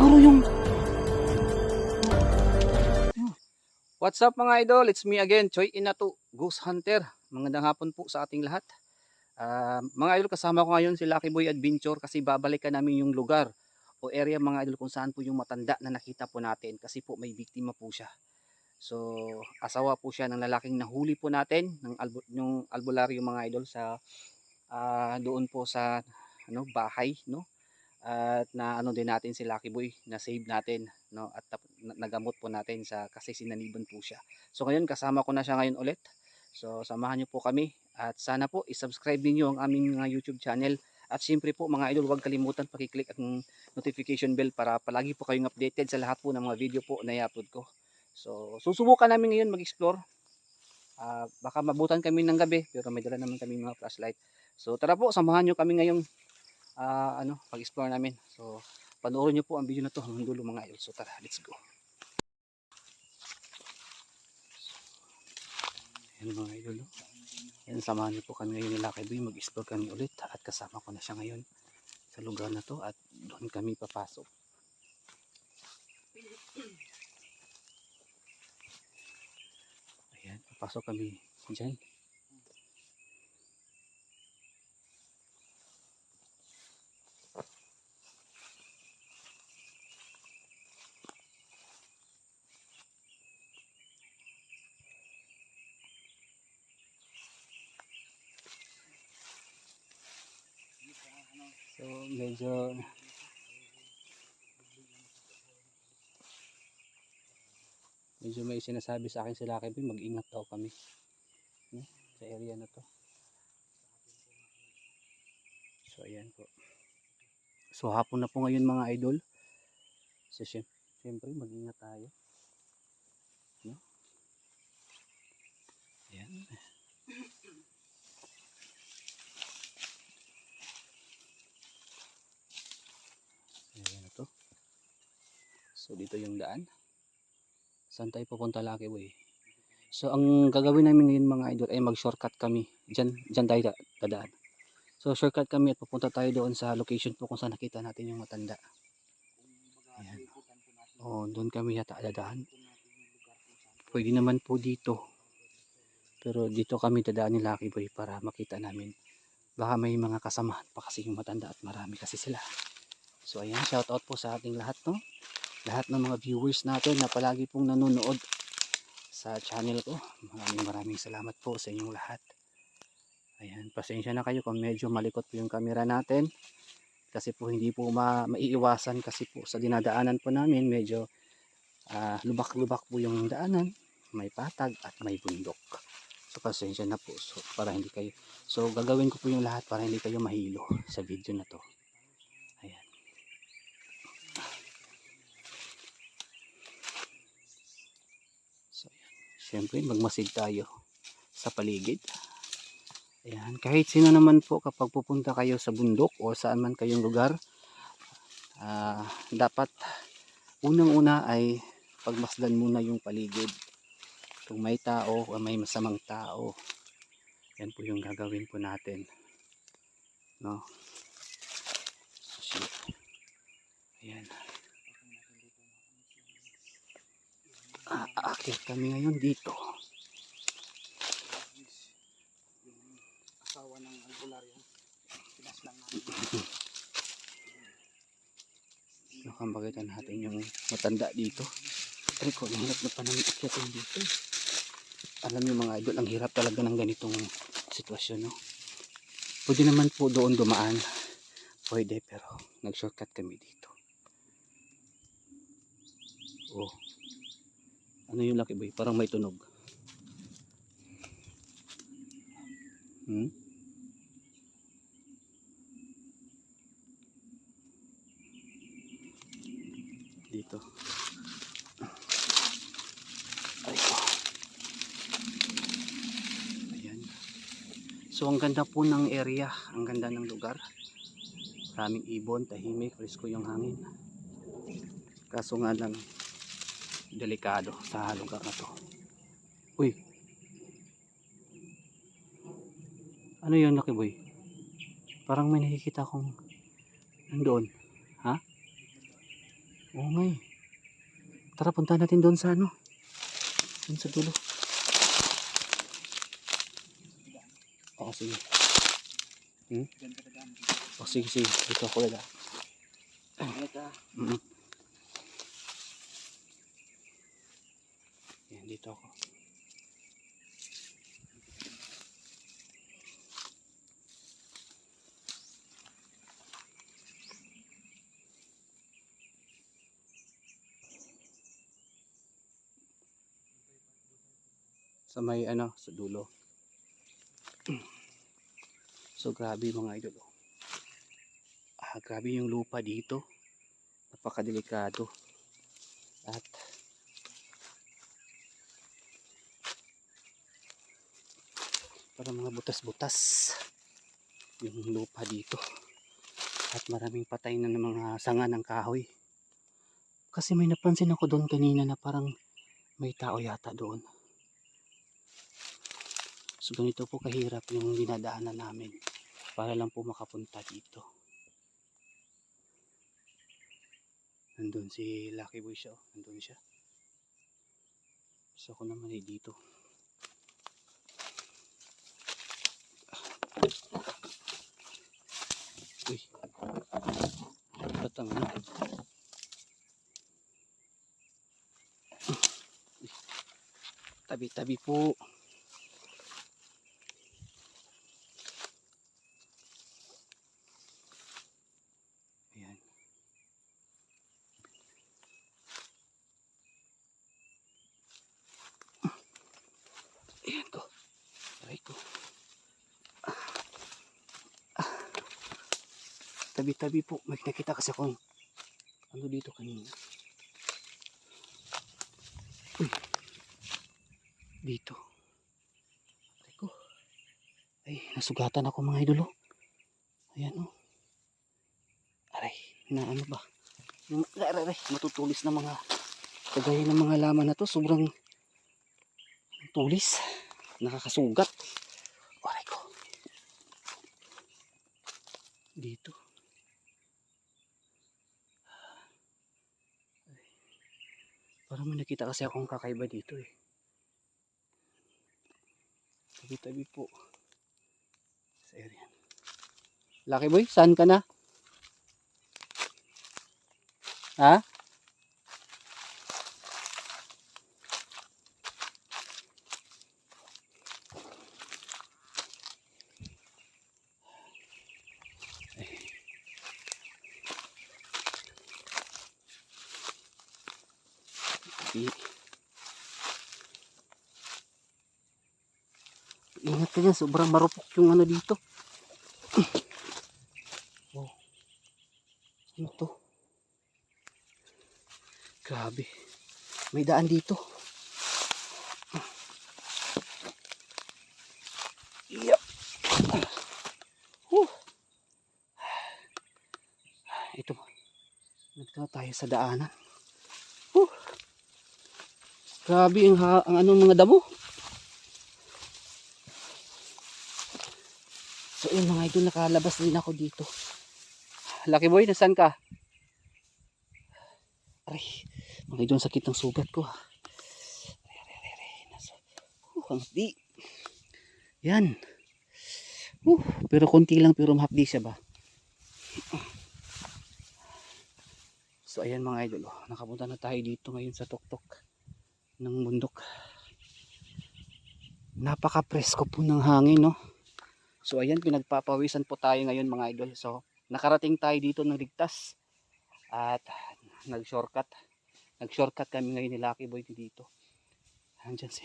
siguro yung... What's up mga idol? It's me again, Choi Inato, Ghost Hunter. Magandang hapon po sa ating lahat. Ah, mga idol, kasama ko ngayon si Lucky Boy Adventure kasi babalikan namin yung lugar o area mga idol kung saan po yung matanda na nakita po natin kasi po may biktima po siya. So, asawa po siya ng lalaking nahuli po natin ng albu yung albularyo mga idol sa ah, doon po sa ano bahay, no? At na ano din natin si Lucky Boy na save natin, no? At nagamot po natin sa kasi sinaliban po siya. So ngayon kasama ko na siya ngayon ulit. So samahan niyo po kami at sana po i-subscribe niyo ang aming mga YouTube channel. At siyempre po mga idol, huwag kalimutan paki-click ang notification bell para palagi po kayong updated sa lahat po ng mga video po na i-upload ko. So susubukan namin ngayon mag-explore. Ah, baka mabutan kami ng gabi pero may dala naman kami mga flashlight. So tara po, samahan nyo kami ngayong ah, ano, pag-explore namin. So panoorin nyo po ang video na to hanggang dulo mga idol. So tara, let's go. Ayan mga idol. oh. Ayan, samahan nyo po kami ngayon ni Lucky Boy. Mag-explore kami ulit at kasama ko na siya ngayon sa lugar na to at doon kami papasok. Ayan, papasok kami dyan. Medyo medyo may sinasabi sa akin sila Boy, mag-ingat daw kami no? sa area na to. So, ayan po. So, hapon na po ngayon mga idol. So, syem- syempre, mag-ingat tayo. No? Ayan. Ayan na to. So dito yung daan. Saan tayo pupunta Lucky Boy? So ang gagawin namin ngayon mga idol ay mag-shortcut kami. Diyan, diyan tayo da- dadaan. So shortcut kami at pupunta tayo doon sa location po kung saan nakita natin yung matanda. Ayan. Oo, doon kami yata dadaan. Pwede naman po dito. Pero dito kami dadaan ni Lucky Boy para makita namin. Baka may mga kasamahan pa kasi yung matanda at marami kasi sila. So ayan, shout out po sa ating lahat no. Lahat ng mga viewers natin na palagi pong nanonood sa channel ko. Maraming maraming salamat po sa inyong lahat. Ayan, pasensya na kayo kung medyo malikot po yung camera natin. Kasi po hindi po ma maiiwasan kasi po sa dinadaanan po namin medyo ah, lubak-lubak po yung daanan. May patag at may bundok. So pasensya na po so, para hindi kayo. So gagawin ko po yung lahat para hindi kayo mahilo sa video na to. Ayan. So, ayan. Siyempre, magmasid tayo sa paligid. Ayan. Kahit sino naman po kapag pupunta kayo sa bundok o saan man kayong lugar, ah, dapat unang-una ay pagmasdan muna yung paligid. Kung may tao o may masamang tao, yan po yung gagawin po natin. No? Ayan. Ah, aakit kami ngayon dito. asawa ng albularyo. Pinas lang namin. Nakambagatan natin yung matanda dito. Pero ko, ang hirap na pa namin akyatin dito. Alam niyo mga idol, ang hirap talaga ng ganitong sitwasyon, no? Pwede naman po doon dumaan. Pwede, pero nag-shortcut kami dito. Oh. Ano yung laki boy? Parang may tunog. Hmm? Dito. Ay. Ayan. So, ang ganda po ng area. Ang ganda ng lugar. Maraming ibon, tahimik, presko yung hangin. Kaso nga lang, delikado sa lugar na to. Uy! Ano yun, Lucky Boy? Parang may nakikita akong nandoon. Ha? Oo nga eh. Tara, punta natin doon sa ano. Doon sa dulo. Oo, sige. Dito. O, sige, sige. Dito ako wala. Ito. Mm Yan, dito ako. Sa may ano, sa dulo. So grabe mga idol. oh. Ah, grabe yung lupa dito napakadelikado at para mga butas-butas yung lupa dito at maraming patay na ng mga sanga ng kahoy kasi may napansin ako doon kanina na parang may tao yata doon so ganito po kahirap yung dinadaanan namin para lang po makapunta dito Nandun si Lucky Boy siya. oh. Nandun siya. So ako naman ay dito. Uy. Ba't ang ano? Tabi-tabi po. Tabi-tabi po. May nakita kasi akong ano dito kanina. Uy. Dito. Aray ko. Ay, nasugatan ako mga idolo. Ayan o. Aray, na ano ba? Yung, aray, aray, matutulis na mga kagaya ng mga laman na to. Sobrang tulis. Nakakasugat. Aray ko. Dito. Ay. Parang may nakita kasi akong kakaiba dito eh. Tabi-tabi po. Sa area. Lucky boy, saan ka na? Ha? I- Ingat ka dyan, sobrang marupok yung ano dito. Oh. Ano to? Grabe. May daan dito. Yup. Huh. Ito. Nagtala tayo sa daanan. Huh. Grabe ang, ang anong mga damo. So yun mga idol, nakalabas din ako dito. Lucky boy, nasan ka? Aray, mga idol, sakit ng sugat ko. Aray, aray, aray, aray. Nasa, uh, ang hapdi. Yan. Uh, pero konti lang, pero mahapdi siya ba? So ayan mga idol, oh, nakapunta na tayo dito ngayon sa tuktok ng bundok. Napaka-presko po ng hangin, no? So ayan, pinagpapawisan po tayo ngayon mga idol. So nakarating tayo dito ng ligtas. At nag-shortcut. Nag-shortcut kami ngayon ni Lucky Boy dito. Andyan si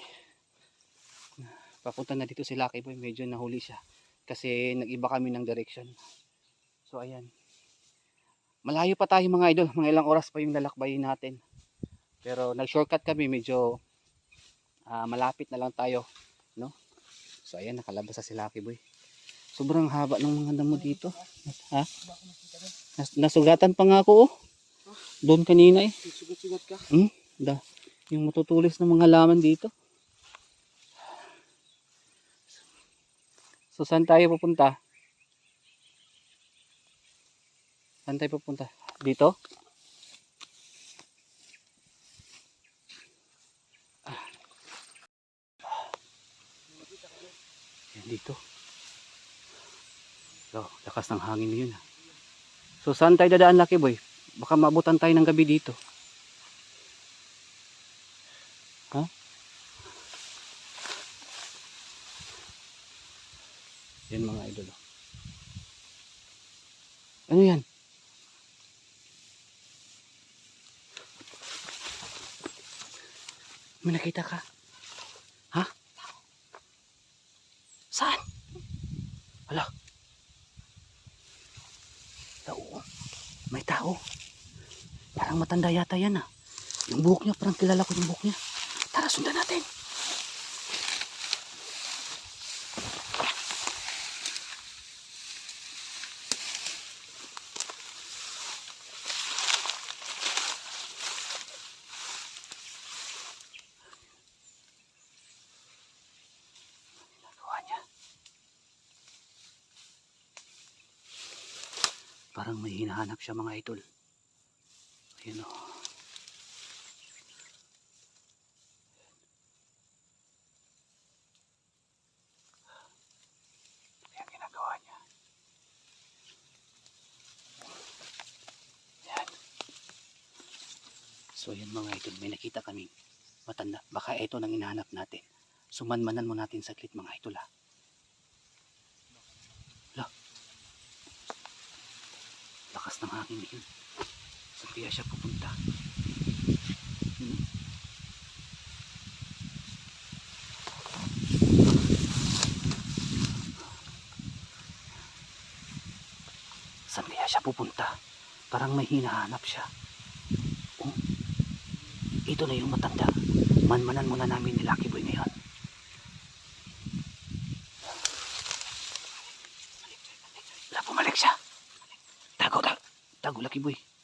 Papunta na dito si Lucky Boy. Medyo nahuli siya. Kasi nag-iba kami ng direction. So ayan. Malayo pa tayo mga idol. Mga ilang oras pa yung lalakbayin natin. Pero nag-shortcut kami. Medyo ah, malapit na lang tayo. No? So ayan, nakalabas na si Lucky Boy. Sobrang haba ng mga damo dito. Ha? Nas nasugatan pa nga ako oh. Doon kanina eh. Sugat-sugat ka. Hmm? Da. Yung matutulis ng mga laman dito. So saan tayo pupunta? Saan tayo pupunta? Dito? Ah. Yan dito. So, lakas ng hangin yun. ah. So, saan tayo dadaan, Lucky Boy? Baka maabutan tayo ng gabi dito. Ha? Yan mga idol. oh. Ano yan? May nakita ka? Ha? Saan? Hala. Oo. May tao. Parang matanda yata yan ah. Yung buhok niya, parang kilala ko yung buhok niya. Tara, sundan natin. Parang may hinahanap siya mga idol. Ayun o. Yan ginagawa niya. So yan mga idol, may nakita kaming matanda. Baka ito nang hinahanap natin. Sumanmanan mo natin saglit mga idol ha. La. Lakas ng hangin yun. Saan kaya siya pupunta? Hmm. Saan kaya siya pupunta? Parang may hinahanap siya. Oh. Ito na yung matanda. Manmanan muna namin ni Lucky Boy ngayon. Wala, bumalik siya. Tago, tago. Tago, Lucky Boy.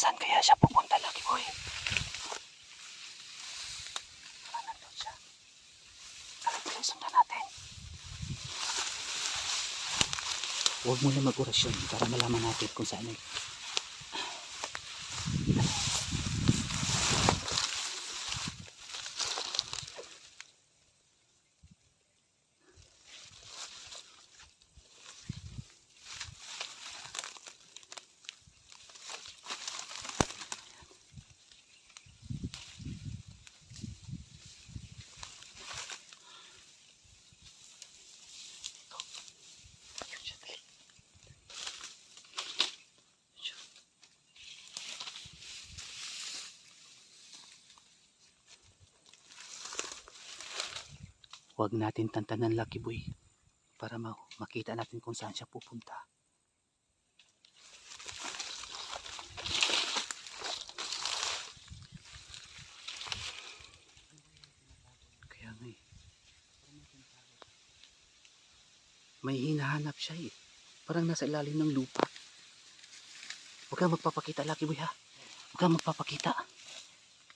Saan kaya siya pupunta, Lucky Boy? Parang nandun siya. Tara, tuloy, sundan natin. Huwag mo na mag-orasyon para malaman natin kung saan ay huwag natin tantanan Lucky Boy para makita natin kung saan siya pupunta. Kaya nga eh. May hinahanap siya eh. Parang nasa ilalim ng lupa. Huwag kang magpapakita Lucky Boy ha. Huwag kang magpapakita.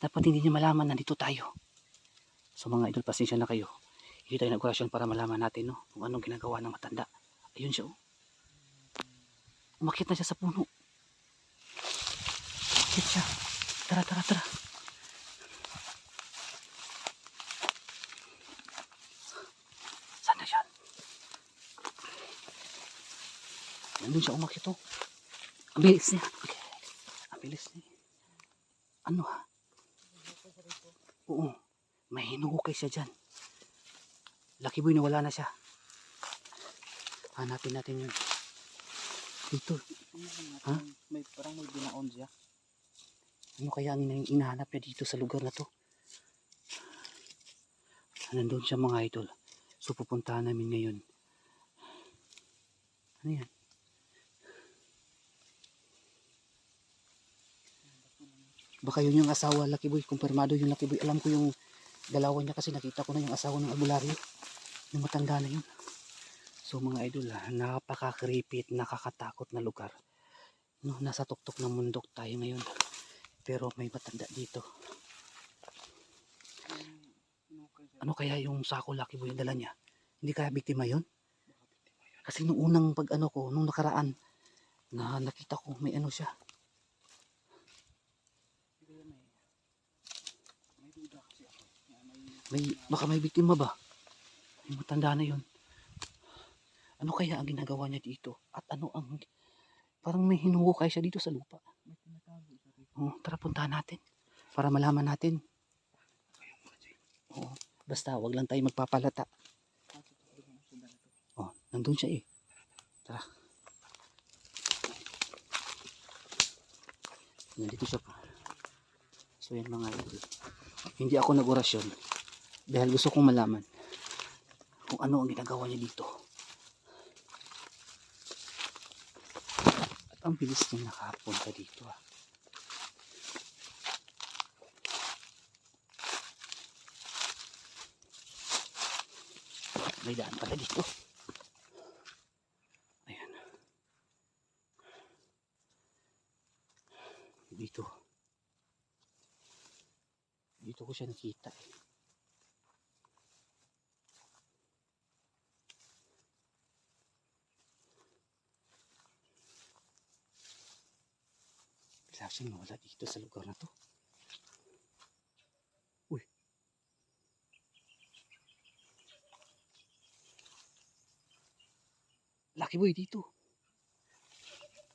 Dapat hindi niya malaman na dito tayo. So mga idol, pasensya na kayo. Hindi tayo nag-orasyon para malaman natin no, kung anong ginagawa ng matanda. Ayun siya oh. Umakit na siya sa puno. Umakit siya. Tara, tara, tara. Saan na siya? Nandun siya umakit oh. Ang bilis niya. Okay. Ang bilis niya. Ano ha? Oo. May hinukay siya dyan. Lucky boy na wala na siya. Hanapin natin yun. Dito. Ha? May parang may binaon siya. Ano kaya ang ina- inahanap niya dito sa lugar na to? Nandun siya mga idol. So pupuntahan namin ngayon. Ano yan? Baka yun yung asawa Lucky Boy. Kumpirmado yung Lucky Boy. Alam ko yung galawan niya kasi nakita ko na yung asawa ng albularyo. Yung matanda na yun. So mga idol, ah, napaka-creepy at nakakatakot na lugar. No, nasa tuktok ng mundok tayo ngayon. Pero may matanda dito. Ano kaya yung sako Lucky Boy yung dala niya? Hindi kaya biktima yun? Kasi nung unang pag ano ko, nung nakaraan, na nakita ko may ano siya. May duda kasi ako. Na may baka may biktima ba? May matanda na yun. Ano kaya ang ginagawa niya dito? At ano ang... Parang may hinuhukay siya dito sa lupa. Oh, tara puntahan natin. Para malaman natin. Oo. Basta wag lang tayo magpapalata. Oh, nandun siya eh. Tara. Nandito siya pa. So yan mga idol. Hindi ako nag-orasyon dahil gusto kong malaman kung ano ang ginagawa niya dito. At ang bilis niya nakapunta dito ah. May daan pala dito. Ayan. Dito. Dito ko siya nakita eh. Bigla siyang nawala dito sa lugar na to. Uy. Lucky boy dito.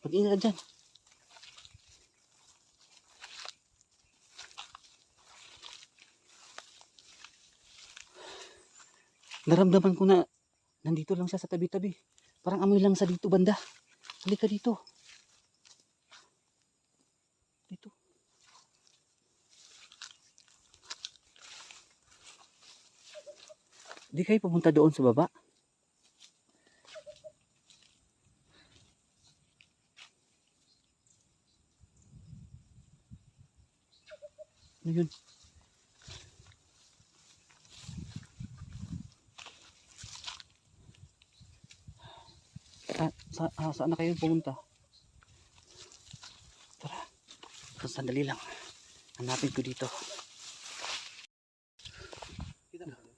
Pag-ingat ka dyan. Naramdaman ko na nandito lang siya sa tabi-tabi. Parang amoy lang sa dito banda. Halika. Dito. Di kayo pumunta doon sa baba? Ano yun? Sa, sa, ah, saan na kayo pumunta? Tara. Sandali lang. Hanapin ko dito. Kita mo ba?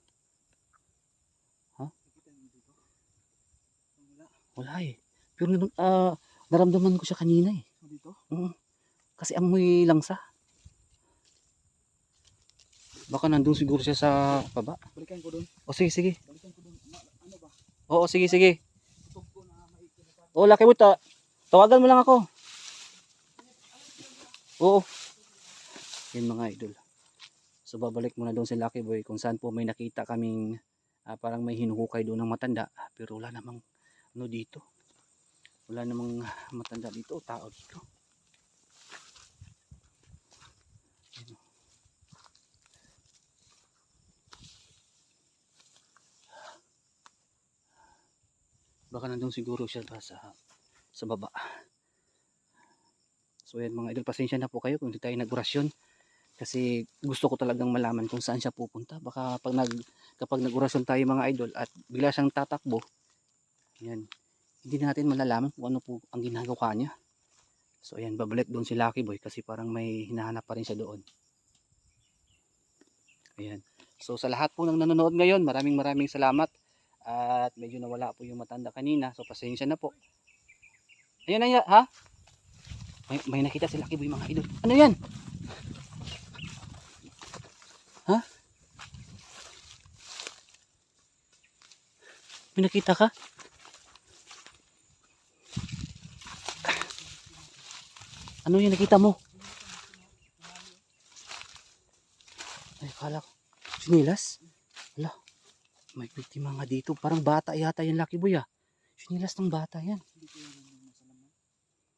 Ha? Nakita mo dito? Wala. Eh. Pero ah, naramdaman ko siya kanina eh. Dito? Oo. Kasi amoy langsa. Baka nandun siguro siya sa baba. Balikan ko doon. O sige, sige. Balikan ko doon. Ano ba? Oo, sige, sige. Oo, laki mo ta. Tawagan mo lang ako. Oo. Yan mga idol. So babalik muna doon si Lucky Boy kung saan po may nakita kaming ah, parang may hinuhukay doon ng matanda. Pero wala namang ano dito. Wala namang matanda dito o tao dito. Baka nandun siguro siya sa sa baba. So yan mga idol, pasensya na po kayo kung hindi tayo nag-orasyon. Kasi gusto ko talagang malaman kung saan siya pupunta. Baka pag nag, kapag nag-orasyon tayo mga idol at bigla siyang tatakbo, Yan. Hindi natin malalaman kung ano po ang ginagawa niya. So ayan, babalik doon si Lucky Boy kasi parang may hinahanap pa rin siya doon. Ayan. So sa lahat po ng nanonood ngayon, maraming maraming salamat. At medyo nawala po yung matanda kanina. So pasensya na po. Ayan, ayan, ha? May, may nakita si Lucky Boy mga idol. Ano yan? Ha? May nakita ka? Ano yung nakita mo? Ay, kala ko. Sinilas? Wala. May biktima nga dito. Parang bata yata yung Lucky Boy ah. Sinilas ng bata yan.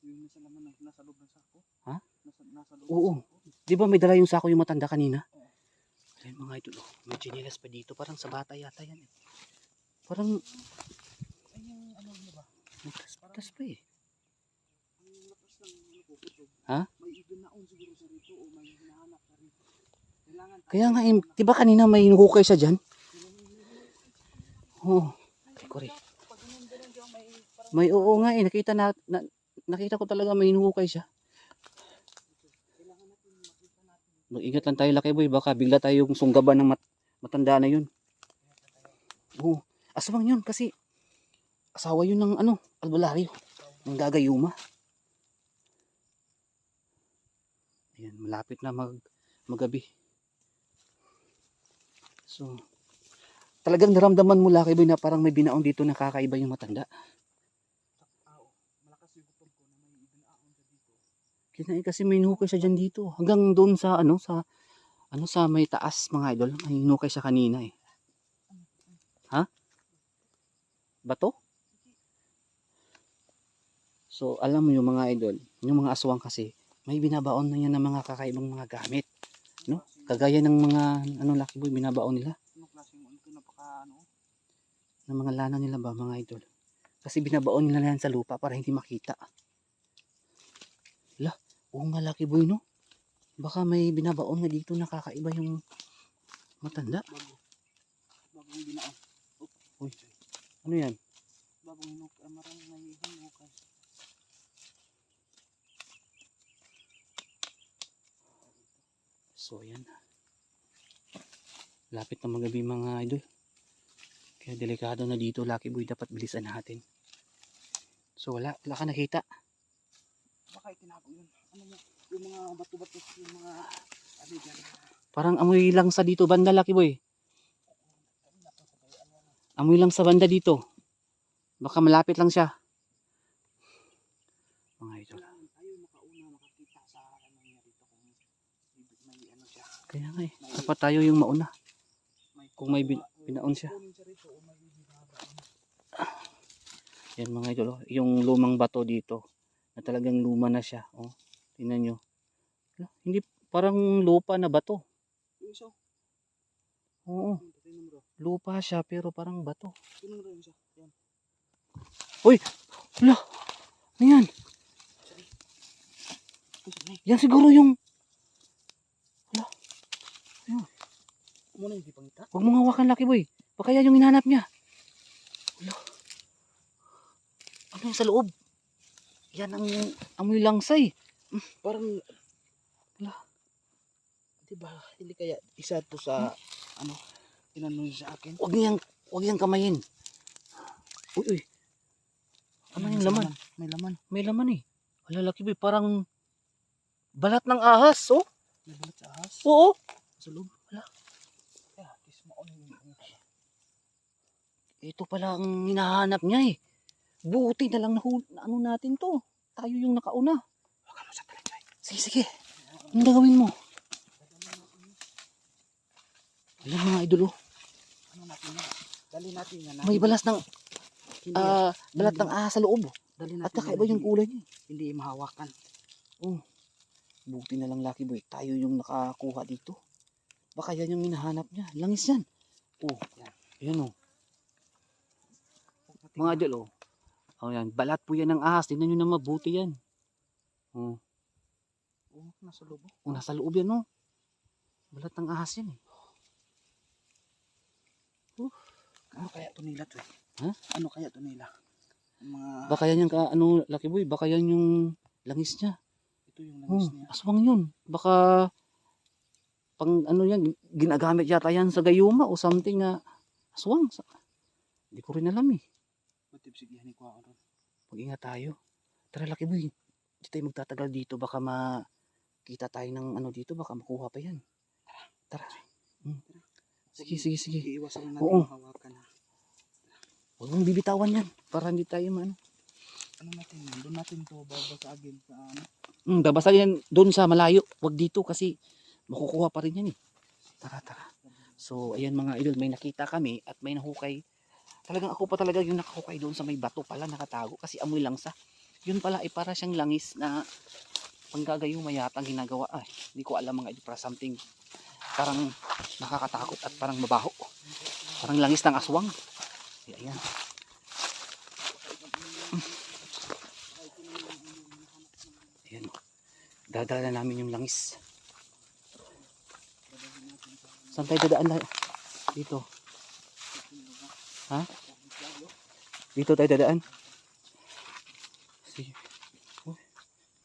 Yung nasa laman. Yung nasa loob ng sako. Ha? Nasa, nasa loob Oo. ng. Di ba may dala yung sako yung matanda kanina? Ayun mga idol. Oh. May sinilas pa dito. Parang sa bata yata yan eh. Parang Ay, yung ano ba? may tas pa eh. Ang lakas ng ano ko, ito. Ha? May iganaon siguro sa rito o may hinahanap sa rito. Kailangan Kaya nga, eh, kanina may hukay siya dyan? Oo. Ay, kore. May oo nga eh. Nakita na, na- nakita ko talaga may hinukay siya. Mag-ingat lang tayo laki boy. Baka bigla tayong sunggaban ng mat- matanda na yun. Oo. Aswang yun kasi asawa yun ng ano, albularyo. Ng gagayuma. Ayan, malapit na mag magabi. So, talagang naramdaman mo laki boy na parang may binaon dito na kakaiba yung matanda. Kinain kasi may hinukay siya dyan dito. Hanggang doon sa ano sa ano sa may taas mga idol. May hinukay siya kanina eh. Ha? Bato? So alam mo yung mga idol, yung mga aswang kasi may binabaon na yan ng mga kakaibang mga gamit. No? Kagaya ng mga ano lucky boy binabaon nila. Anong klase mo? Ito napaka ano? Ng mga lana nila ba mga idol. Kasi binabaon nila yan sa lupa para hindi makita. La, oo nga lucky boy no. Baka may binabaon nga dito na kakaiba yung matanda. Bago. Bagong ginaon. Uy, ano yan? Bagong hinuk. ah, Maraming may hinukay. So yan. Lapit na magabi mga idol. Kaya delikado na dito lucky boy dapat bilisan natin. So wala, wala ka nakita. Baka itinapon yun. Ano mo? Yung mga bato-bato. Yung mga ano dyan. Parang amoy lang sa dito banda lucky boy. Amoy lang sa banda dito. Baka malapit lang siya. Mga idol. Kailangan tayo makauna makakita sa ano niya dito kung may, may ano siya. Kaya nga eh. Dapat tayo yung mauna. Kung may bin- binaon siya. Yan mga idol. oh. Yung lumang bato dito. Na talagang luma na siya. Oh, tingnan nyo. Hindi parang lupa na bato. Oo. Lupa siya pero parang bato. Yun ang bro yung isa. Yan. Ala. Ano yan? Yan siguro yung... Muna yung dipangita. Huwag mong hawakan Lucky Boy. Baka yan yung hinahanap niya. Ala. Ano yung sa loob? Yan ang amoy langsay. Parang. Wala. Diba? Hindi kaya isa to sa ano. Tinanong sa akin. Huwag niyang, huwag niyang kamayin. Uy, uy. Ano yung Sa laman? May laman. May laman eh. Wala Lucky Boy, parang balat ng ahas, oh. May balat sa ahas. Oo. Sa loob. Wala. Kaya, kismaon yung Ito pala ang hinahanap niya eh. Buti na lang nahul, na ano natin to. Tayo yung nakauna. Baka mo sa talaga. Sige, sige. Anong gagawin mo? Ayan mga idol oh. Ano natin yan? Dali natin yan. May balas ng, ah, balat ng ahas sa loob. oh. dali natin At kakaiba yung kulay niya. eh. Hindi mahawakan. Buti na lang Lucky Boy. Tayo yung nakakuha dito. Baka yan yung hinahanap niya. Langis yan. Oh, Yan. ayan oh. Mga idol oh. Oh yan. Balat po yan ng ahas. Tingnan nyo na mabuti yan. Oh. Oo, nasa loob. Oh, nasa loob yan oh. Balat ng ahas yan eh. Ano kaya to nila to eh? Ha? Ano kaya to nila? mga Baka yan yung ka, ano, Lucky Boy, baka yan yung langis niya. ito yung Oh, langis niya. aswang yun. Baka pang ano yan, ginagamit yata yan sa gayuma o something na aswang. Sa- Hindi ko rin alam eh. Sige ni ko ron. Mag-ingat tayo. Tara Lucky Boy, hindi tayo magtatagal dito. Baka makita tayo ng ano dito, baka makuha pa yan. Tara. Hmm. Sige, sige, sige. Iiwasan natin Oo. mahawakan. Huwag mong bibitawan yan para hindi tayo maano. Ano natin yan? Doon natin to babasagin sa ano. Hmm, babasa yan doon sa malayo. Huwag dito kasi makukuha pa rin yan eh. Tara, tara. So, ayan mga idol, may nakita kami at may nahukay. Talagang ako pa talaga yung nakahukay doon sa may bato pala nakatago kasi amoy langsa. Yun pala ay para siyang langis na panggagayuma yata ang ginagawa. Ay, hindi ko alam mga idol para something parang nakakatakot at parang mabaho. Parang langis ng aswang. Ay, Ayan. Ayan. Dadala namin yung langis. Saan tayo dadaan Dito. Ha? Dito tayo dadaan. Sige.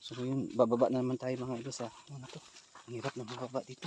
So yun, bababa na naman tayo mga ilo sa ano to. Ang hirap na mababa dito.